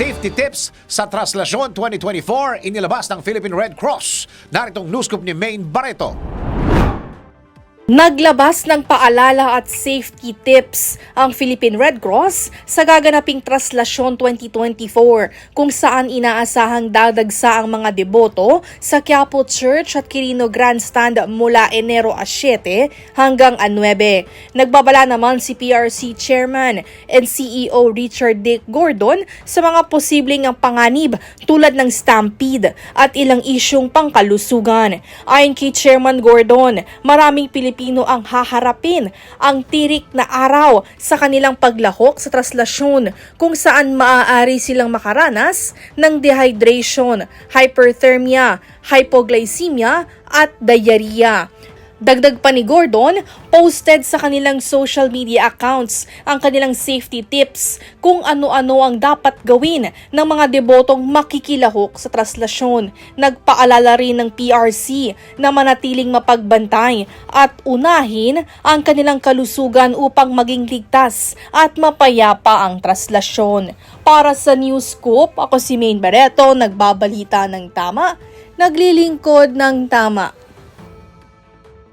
safety tips sa Traslasyon 2024 inilabas ng Philippine Red Cross. Naritong newscoop ni Maine Barreto. Naglabas ng paalala at safety tips ang Philippine Red Cross sa gaganaping Traslasyon 2024 kung saan inaasahang dadagsa ang mga deboto sa Quiapo Church at Quirino Grandstand mula Enero a 7 hanggang a 9. Nagbabala naman si PRC Chairman and CEO Richard Dick Gordon sa mga posibleng ang panganib tulad ng stampede at ilang isyong pangkalusugan. Ayon kay Chairman Gordon, maraming Pilipino ang haharapin ang tirik na araw sa kanilang paglahok sa traslasyon kung saan maaari silang makaranas ng dehydration, hyperthermia, hypoglycemia at diarrhea. Dagdag pa ni Gordon, posted sa kanilang social media accounts ang kanilang safety tips kung ano-ano ang dapat gawin ng mga debotong makikilahok sa traslasyon. Nagpaalala rin ng PRC na manatiling mapagbantay at unahin ang kanilang kalusugan upang maging ligtas at mapayapa ang traslasyon. Para sa News Scoop, ako si Maine Barreto, nagbabalita ng tama, naglilingkod ng tama.